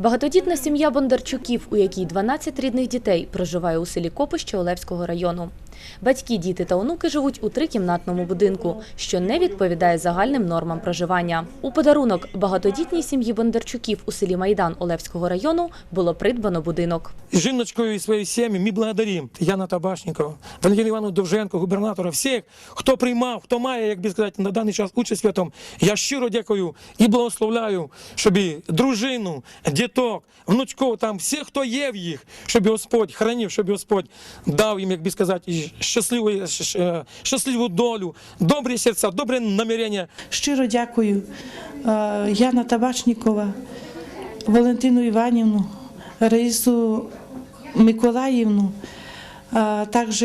Багатодітна сім'я Бондарчуків, у якій 12 рідних дітей, проживає у селі Копище Олевського району. Батьки, діти та онуки живуть у трикімнатному будинку, що не відповідає загальним нормам проживання. У подарунок багатодітній сім'ї Бондарчуків у селі Майдан Олевського району було придбано будинок. Жіночкою і своєю сім'єю ми благодаримо Яна Табашникова, Валентина Івановну Довженко, губернатора, всіх, хто приймав, хто має, як би сказати, на даний час участь в цьому. Я щиро дякую і благословляю, щоб і дружину, діток, внучков, там всіх, хто є в їх, щоб Господь хранив, щоб Господь дав їм, як би сказати, і щасливу, е, щасливу долю, добрі серця, добре намірення. Щиро дякую е, Яна Табачнікова, Валентину Іванівну, Раїсу Миколаївну, а також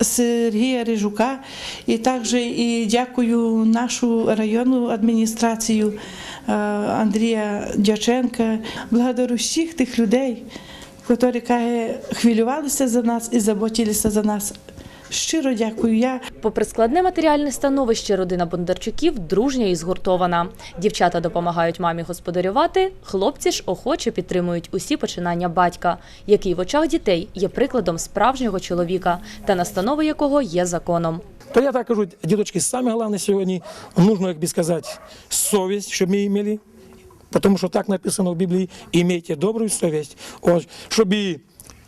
Сергія Рижука, і також і дякую нашу районну адміністрацію е, Андрія Дяченка. Благодарю всіх тих людей, які каже, хвилювалися за нас і заботилися за нас. Щиро дякую. Я Попри складне матеріальне становище, родина Бондарчуків дружня і згуртована. Дівчата допомагають мамі господарювати, хлопці ж охоче підтримують усі починання батька, який в очах дітей є прикладом справжнього чоловіка та настанови якого є законом. То я так кажу, діточки, саме головне сьогодні нужно, як би сказати, совість, щоб ми мали. Тому що так написано в Біблії, імейте добру совість, от, щоб і,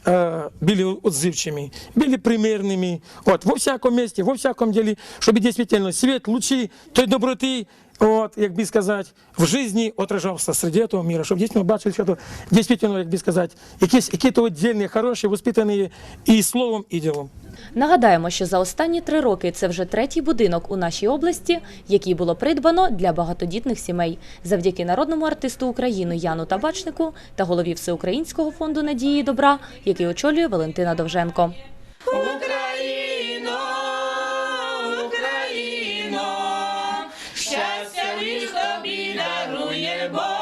е, були отзывчивыми, були примирними, от, во всякому місці, во всякому ділі, щоб дійсно світ, лучі той доброти, от, як би сказати, в житті отражався серед того мира, щоб дійсно бачили, що то дійсно, як би сказати, якісь, які то віддільні, хороші, воспитані і словом, і ділом. Нагадаємо, що за останні три роки це вже третій будинок у нашій області, який було придбано для багатодітних сімей, завдяки народному артисту України Яну Табачнику та голові Всеукраїнського фонду надії і добра, який очолює Валентина Довженко. Щастя лиш тобі дарує Бог.